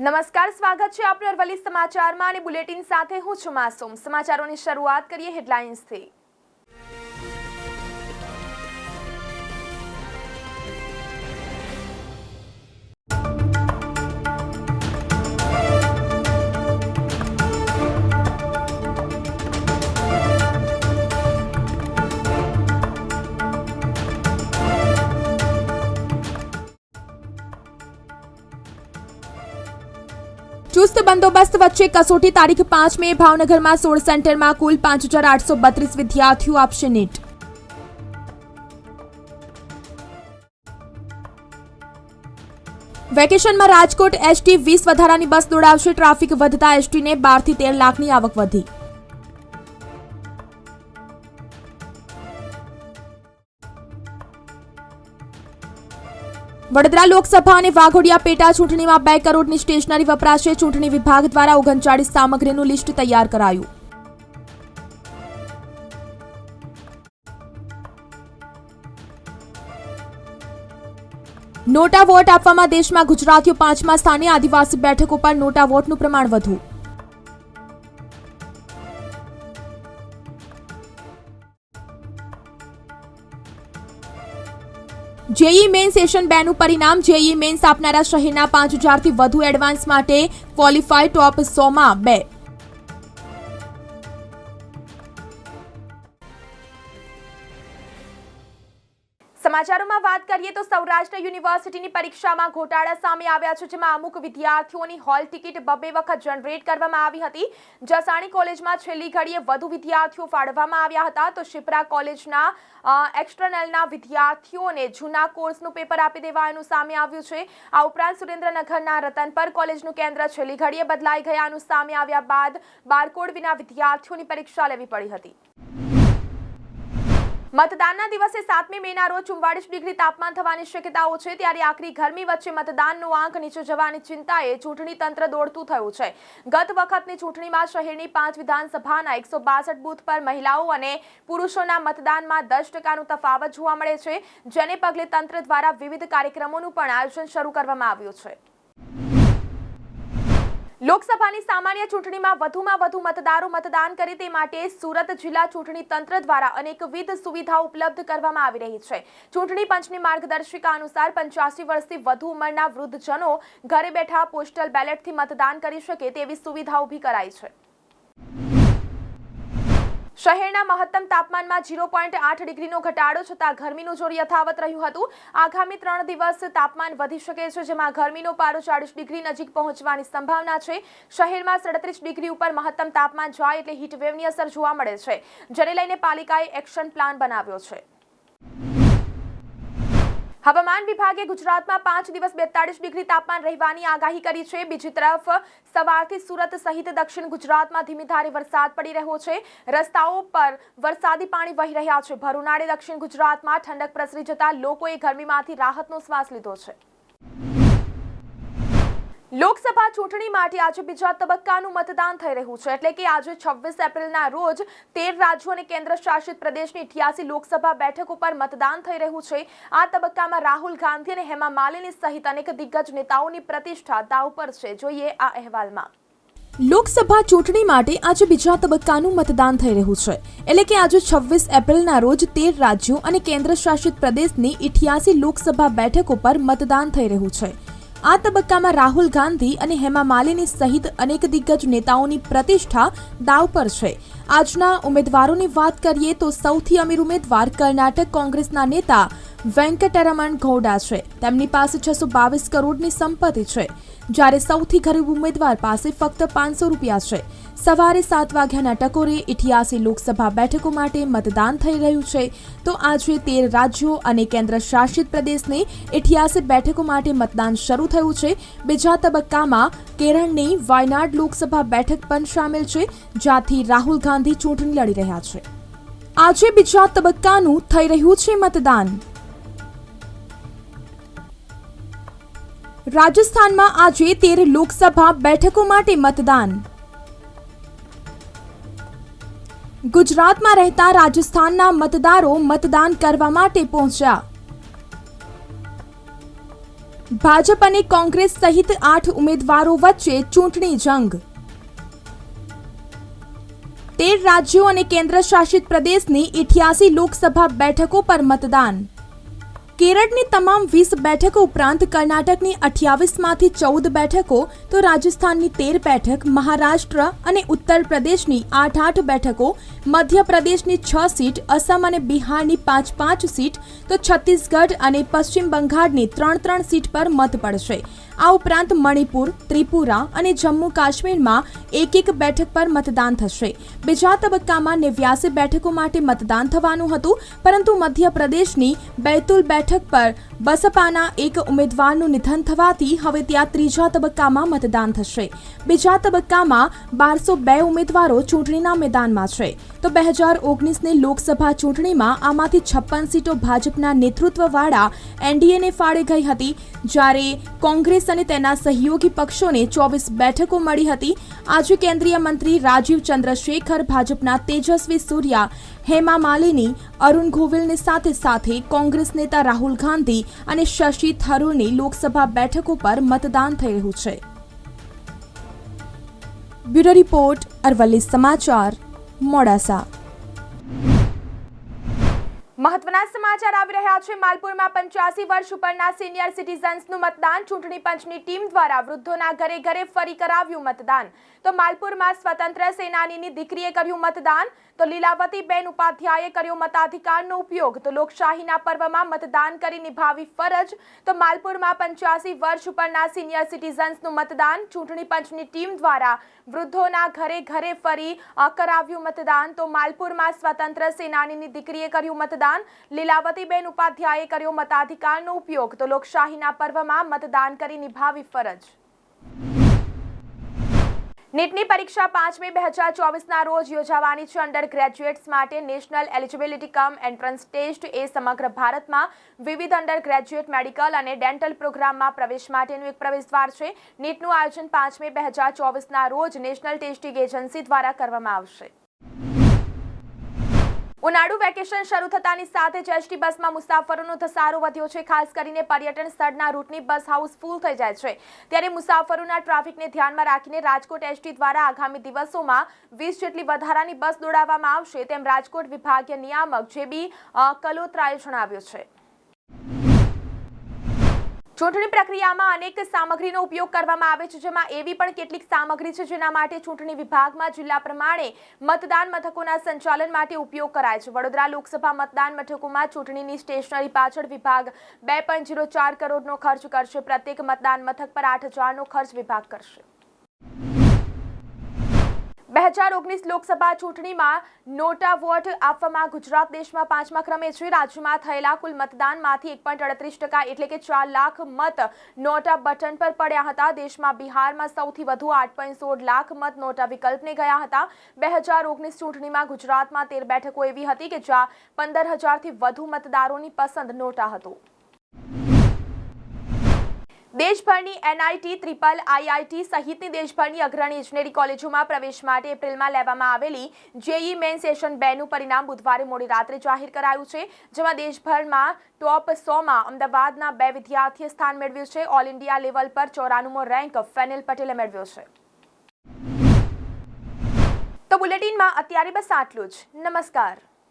નમસ્કાર, સ્વાગત છે આપનું અરવલ્લી સમાચારમાં અને બુલેટિન સાથે હું છું માસુમ. સમાચારોની શરૂઆત કરીએ હેડલાઇન્સથી. ચુસ્ત બંદોબસ્ત વચ્ચે કસોટી તારીખ પાંચ મે ભાવનગરમાં સોળ સેન્ટરમાં કુલ પાંચ હજાર આઠસો બત્રીસ વિદ્યાર્થીઓ આપશે નીટ. વેકેશનમાં રાજકોટ એસટી વીસ વધારાની બસ દોડાવશે. ટ્રાફિક વધતા એસટીને બારથી તેર લાખની આવક વધી. વડોદરા લોકસભા અને વાઘોડિયા પેટા ચૂંટણીમાં બે કરોડની સ્ટેશનરી વપરાશે. ચૂંટણી વિભાગ દ્વારા ઓગણચાળીસ સામગ્રીનું લિસ્ટ તૈયાર કરાયું. નોટા વોટ આપવામાં દેશમાં ગુજરાતીઓ પાંચમા સ્થાને આદિવાસી બેઠકો પર નોટા વોટનું પ્રમાણ વધુ. જેઈ મેઇન સેશન બે નું પરિણામ, જેઈ મેન્સ આપનારા શહેરના પાંચ હજારથી વધુ એડવાન્સ માટે ક્વોલિફાય ટોપ સોમાં બે. સમાચારોમાં વાત કરીએ તો સૌરાષ્ટ્ર યુનિવર્સિટીની પરીક્ષામાં ઘોટાળા સામે આવ્યા છે, જેમાં અમુક વિદ્યાર્થીઓની હોલ ટિકિટ બબે વખત જનરેટ કરવામાં આવી હતી. જસાણી કોલેજમાં છેલ્લી ઘડીએ વધુ વિદ્યાર્થીઓ ફાળવવામાં આવ્યા હતા. તો શિપ્રા કોલેજના એક્સટર્નલના વિદ્યાર્થીઓને જૂના કોર્સનું પેપર આપી દેવાયાનું સામે આવ્યું છે. આ ઉપરાંત સુરેન્દ્રનગરના રતનપર કોલેજનું કેન્દ્ર છેલ્લી ઘડીએ બદલાઈ ગયાનું સામે આવ્યા બાદ બારકોડ વિના વિદ્યાર્થીઓની પરીક્ષા લેવી પડી હતી. મતદાનના દિવસે સાતમી મેના રોજ ચુમ્વાળીસ ડિગ્રી તાપમાન થવાની શક્યતાઓ છે, ત્યારે આખરી ગરમી વચ્ચે મતદાનનો આંક નીચે જવાની ચિંતાએ ચૂંટણી તંત્ર દોડતું થયું છે. ગત વખતની ચૂંટણીમાં શહેરની પાંચ વિધાનસભાના એકસો બાસઠ બૂથ પર મહિલાઓ અને પુરુષોના મતદાનમાં દસ ટકાનું તફાવત જોવા મળે છે, જેને પગલે તંત્ર દ્વારા વિવિધ કાર્યક્રમોનું પણ આયોજન શરૂ કરવામાં આવ્યું છે. લોકસભાની સામાન્ય ચૂંટણીમાં વધુમાં વધુ મતદારો મતદાન કરે તે માટે સુરત જિલ્લા ચૂંટણી તંત્ર દ્વારા અનેકવિધ સુવિધાઓ ઉપલબ્ધ કરવામાં આવી રહી છે. ચૂંટણી પંચની માર્ગદર્શિકા અનુસાર પંચ્યાસી વર્ષથી વધુ ઉંમરના વૃદ્ધજનો ઘરે બેઠા પોસ્ટલ બેલેટથી મતદાન કરી શકે તેવી સુવિધા ઊભી કરાઈ છે. શહેરના મહત્તમ તાપમાનમાં ઝીરો પોઈન્ટ આઠ ડિગ્રીનો ઘટાડો છતાં ગરમીનું જોર યથાવત રહ્યું હતું. આગામી ત્રણ દિવસ તાપમાન વધી શકે છે, જેમાં ગરમીનો પારો ચાળીસ ડિગ્રી નજીક પહોંચવાની સંભાવના છે. શહેરમાં સડત્રીસ ડિગ્રી ઉપર મહત્તમ તાપમાન જાય એટલે હીટવેવની અસર જોવા મળે છે. જેને લઈને પાલિકાએ એક્શન પ્લાન બનાવ્યો છે. હવામાન વિભાગે ગુજરાતમાં પાંચ દિવસ બેતાળીસ ડિગ્રી તાપમાન રહેવાની આગાહી કરી છે. બીજી તરફ, સવારથી સુરત સહિત દક્ષિણ ગુજરાતમાં ધીમી ધારે વરસાદ પડી રહ્યો છે. રસ્તાઓ પર વરસાદી પાણી વહી રહ્યા છે. ભરૂનાળે દક્ષિણ ગુજરાતમાં ઠંડક પ્રસરી જતા લોકોએ ગરમીમાંથી રાહતનો શ્વાસ લીધો છે. લોકસભા ચૂંટણી માટે આજે બીજા તબક્કાનું મતદાન થઈ રહ્યું છે. એટલે કે આજે છવ્વીસ એપ્રિલના રોજ તેર રાજ્યો અને કેન્દ્ર શાસિત પ્રદેશની અઠ્યાસી લોકસભા બેઠક ઉપર મતદાન થઈ રહ્યું છે. આ તબક્કામાં રાહુલ ગાંધી અને હેમા માલિની સહિત અનેક દિગ્ગજ નેતાઓની પ્રતિષ્ઠા દાવ પર છે. જોઈએ આ અહેવાલમાં. લોકસભા ચૂંટણી માટે આજે બીજા તબક્કાનું મતદાન થઈ રહ્યું છે. એટલે કે આજે છવ્વીસ એપ્રિલના રોજ તેર રાજ્યો અને કેન્દ્ર શાસિત પ્રદેશની ઇઠ્યાસી લોકસભા બેઠક ઉપર મતદાન થઈ રહ્યું છે. આ તબક્કામાં રાહુલ ગાંધી અને હેમા માલિની સહિત અનેક દિગ્ગજ નેતાઓની પ્રતિષ્ઠા દાવ પર છે. આજના ઉમેદવારોની વાત કરીએ તો સૌથી અમીર ઉમેદવાર કર્ણાટક કોંગ્રેસના નેતા વેંકટરમણ ગૌડા છે. તેમની પાસે છસો બાવીસ કરોડની સંપત્તિ છે. જ્યારે સૌથી ગરીબ ઉમેદવાર પાસે ફક્ત પાંચસો રૂપિયા છે. સવારે સાત વાગ્યાના ટકોરે ઇઠ્યાસી લોકસભા બેઠકો માટે મતદાન થઈ રહ્યું છે. તો આજે તેર રાજ્યો અને કેન્દ્ર શાસિત પ્રદેશની ઇઠ્યાસી બેઠકો માટે મતદાન શરૂ થયું છે. બીજા તબક્કામાં કેરળની વાયનાડ લોકસભા બેઠક પણ સામેલ છે, જ્યાંથી રાહુલ ગાંધી ચૂંટણી લડી રહ્યા છે. આજે બીજા તબક્કાનું થઈ રહ્યું છે મતદાન. રાજસ્થાનમાં આજે તેર લોકસભા બેઠકો માટે મતદાન. ગુજરાતમાં રહેતા રાજસ્થાનના મતદારો મતદાન કરવા માટે પહોંચ્યા. ભાજપ અને કોંગ્રેસ સહિત આઠ ઉમેદવારો વચ્ચે ચૂંટણી જંગ. તેર રાજ્યો અને કેન્દ્ર શાસિત પ્રદેશની ઇઠ્યાસી લોકસભા બેઠકો પર મતદાન. કેરળની તમામ વીસ બેઠકો ઉપરાંત કર્ણાટકની અઠ્યાવીસમાંથી ચૌદ બેઠકો, તો રાજસ્થાનની તેર બેઠક, મહારાષ્ટ્ર અને ઉત્તર પ્રદેશની આઠ આઠ બેઠકો મધ્યપ્રદેશની છ સીટ, અસમ અને બિહારની પાંચ પાંચ સીટ, તો છત્તીસગઢ અને પશ્ચિમ બંગાળની ત્રણ ત્રણ સીટ પર મત પડશે. આ ઉપરાંત મણિપુર, ત્રિપુરા અને જમ્મુ કાશ્મીરમાં એક એક બેઠક પર મતદાન થશે. બીજા તબક્કામાં નેવ્યાસી બેઠકો માટે મતદાન થવાનું હતું, પરંતુ મધ્યપ્રદેશની બેતુલ બેઠક પર બસપાના એક ઉમેદવારનું નિધન થવાથી હવે ત્યાં ત્રીજા તબક્કામાં મતદાન થશે. બીજા તબક્કામાં બારસો બે ઉમેદવારો ચૂંટણીના મેદાનમાં છે. તો બે હજાર ઓગણીસની લોકસભા ચૂંટણીમાં આમાંથી છપ્પન સીટો ભાજપના નેતૃત્વવાળા એનડીએને ફાળે ગઈ હતી. જ્યારે કોંગ્રેસ અને તેના સહયોગી પક્ષોને ચોવીસ બેઠકો મળી હતી. આજે કેન્દ્રીય મંત્રી રાજીવ ચંદ્રશેખર, ભાજપના તેજસ્વી સૂર્યા, હેમા માલિની, અરુણ ગોવિલની સાથે સાથે કોંગ્રેસ નેતા રાહુલ ગાંધી અને શશી થરૂરની લોકસભા બેઠકો પર મતદાન રહ્યું છે. બ્યુરો રિપોર્ટ અરવલ્લી સમાચાર મોડાસા. મહત્વના સમાચાર આવી રહ્યા છે. માલપુરમાં પંચ્યાસી વર્ષ ઉપરના સિનિયર સિટીઝન્સનું મતદાન. ચૂંટણી પંચની ટીમ દ્વારા વૃદ્ધોના ઘરે ઘરે ફરી કરાવ્યું મતદાન. તો માલપુરમાં સ્વતંત્ર સેનાનીની દીકરીએ કર્યું મતદાન. તો લીલાવતીબેન ઉપાધ્યાયે કર્યો મતાધિકારનો ઉપયોગ. તો લોકશાહીના પર્વમાં મતદાન કરી નિભાવી ફરજ. તો માલપુરમાં પંચ્યાસી વર્ષ ઉપરના સિનિયર સિટીઝન્સનું મતદાન. ચૂંટણી પંચની ટીમ દ્વારા વૃદ્ધોના ઘરે ઘરે ફરી કરાવ્યું મતદાન. તો માલપુરમાં સ્વતંત્ર સેનાનીની દીકરીએ કર્યું મતદાન. લીલાવતીબેન ઉપાધ્યાયે કર્યો મતાધિકારનો ઉપયોગ. તો લોકશાહીના પર્વમાં મતદાન કરી નિભાવી ફરજ. નીટની પરીક્ષા પાંચમી બે હજાર ચોવીસના રોજ યોજાવાની છે અંડર ગ્રેજ્યુએટ્સ માટે national eligibility cum entrance test એ સમગ્ર ભારતમાં વિવિધ અંડર ગ્રેજ્યુએટ મેડિકલ અને ડેન્ટલ પ્રોગ્રામમાં પ્રવેશ માટેનું એક પ્રવેશદ્વાર છે. નીટનું આયોજન પાંચમી બે હજાર ચોવીસના રોજ નેશનલ ટેસ્ટિંગ એજન્સી દ્વારા કરવામાં આવશે. ઉનાળુ વેકેશન શરૂ થતાની સાથે જ એસટી બસમાં મુસાફરોનો ધસારો વધ્યો છે. ખાસ કરીને પર્યટન સ્થળના રૂટની બસ હાઉસ ફૂલ થઈ જાય છે. ત્યારે મુસાફરોના ટ્રાફિકને ધ્યાનમાં રાખીને રાજકોટ એસટી દ્વારા આગામી દિવસોમાં વીસ જેટલી વધારાની બસ દોડાવવામાં આવશે તેમ રાજકોટ વિભાગીય નિયામક જે બી કલોત્રાએ જણાવ્યું છે. ચૂંટણી પ્રક્રિયામાં અનેક સામગ્રીનો ઉપયોગ કરવામાં આવે છે, જેમાં એવી પણ કેટલીક સામગ્રી છે જેના માટે ચૂંટણી વિભાગમાં જિલ્લા પ્રમાણે મતદાન મથકોના સંચાલન માટે ઉપયોગ કરાય છે. વડોદરા લોકસભા મતદાન મથકોમાં ચૂંટણીની સ્ટેશનરી પાછળ વિભાગ બે પોઈન્ટ જીરો ચાર કરોડનો ખર્ચ કરશે. પ્રત્યેક મતદાન મથક પર આઠ હજારનો ખર્ચ વિભાગ કરશે. બે હજાર ઓગણીસ લોકસભા ચૂંટણીમાં નોટા વોટ આપવામાં ગુજરાત દેશમાં પાંચમા ક્રમે છે. રાજ્યમાં થયેલા કુલ મતદાનમાંથી એક પોઈન્ટ અડત્રીસ ટકા એટલે કે ચાર લાખ મત નોટા બટન પર પડ્યા હતા. દેશમાં બિહારમાં સૌથી વધુ આઠ પોઈન્ટ સોળ લાખ મત નોટા વિકલ્પને ગયા હતા. બે હજાર ઓગણીસ ચૂંટણીમાં ગુજરાતમાં તેર બેઠકો એવી હતી કે જ્યાં પંદર હજારથી વધુ મતદારોની પસંદ નોટા હતું. દેશભરની એનઆઈટી, ત્રિપલ આઈઆઈટી સહિતની દેશભરની અગ્રણી ઇજનેરી કોલેજોમાં પ્રવેશ માટે એપ્રિલમાં લેવામાં આવેલી જેઈ મેન સેશન બેનું પરિણામ બુધવારે મોડી રાત્રે જાહેર કરાયું છે, જેમાં દેશભરમાં ટોપ સોમાં અમદાવાદના બે વિદ્યાર્થીએ સ્થાન મેળવ્યું છે, ઓલ ઇન્ડિયા લેવલ પર ચોરાણુંમો રેન્ક ફેનિલ પટેલે મેળવ્યો છે. તો બુલેટિનમાં અત્યારે બસ આટલું જ. નમસ્કાર.